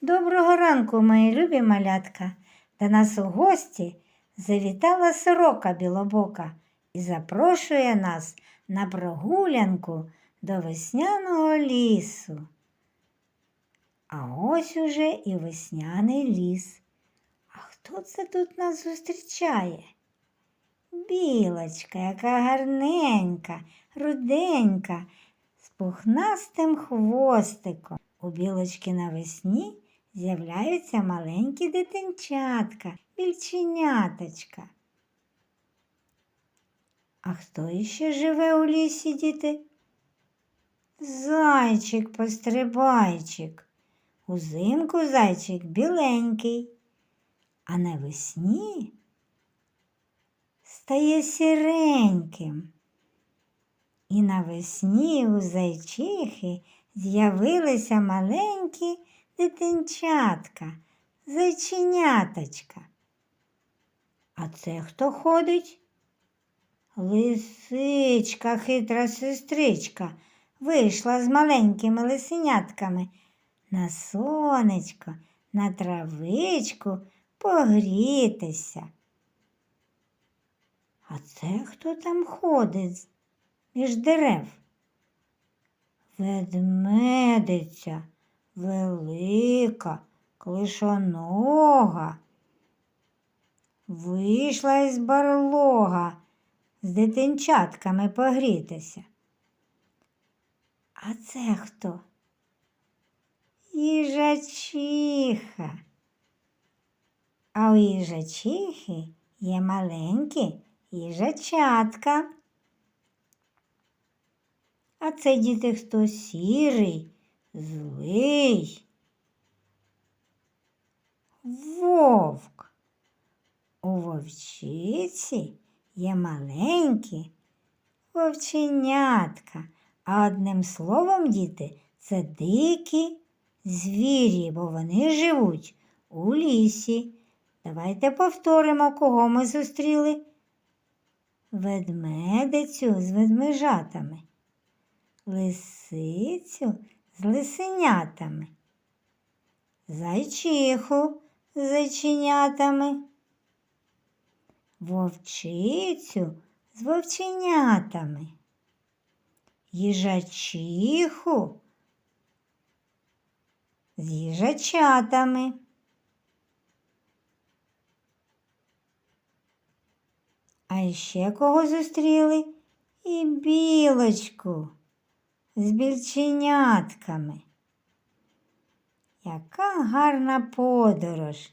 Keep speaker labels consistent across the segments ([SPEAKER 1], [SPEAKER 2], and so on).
[SPEAKER 1] Доброго ранку, мої любі малятка. До нас у гості завітала сорока білобока і запрошує нас на прогулянку до весняного лісу. А ось уже і весняний ліс. А хто це тут нас зустрічає? Білочка, яка гарненька, руденька, з пухнастим хвостиком. У білочки навесні з'являються маленькі дитинчатка, більченяточка. А хто іще живе у лісі, діти? Зайчик пострибайчик. Узимку зайчик біленький, а навесні стає сіреньким. І навесні у зайчихи з'явилися маленькі дитинчатка, зайченяточка. А це хто ходить? Лисичка, хитра сестричка, вийшла з маленькими лисенятками на сонечко, на травичку погрітися. А це хто там ходить між дерев? Ведмедиця, велика, клишонога. Вийшла із барлога з дитинчатками погрітися. А це хто? Їжачиха. А у їжачихи є маленькі їжачатка. А це діти хто сірий, злий. Вовк. У вовчиці є маленькі вовченятка. А одним словом, діти, це дикі звірі, бо вони живуть у лісі. Давайте повторимо, кого ми зустріли. Ведмедицю з ведмежатами лисицю з лисенятами, зайчиху з зайченятами, вовчицю з вовченятами, їжачиху з їжачатами. А ще кого зустріли? І білочку з більченятками. Яка гарна подорож.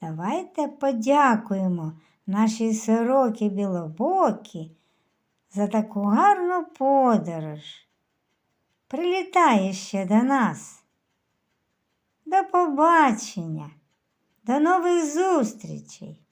[SPEAKER 1] Давайте подякуємо нашій сорокі білобокі за таку гарну подорож. Прилітай ще до нас. До побачення, до нових зустрічей!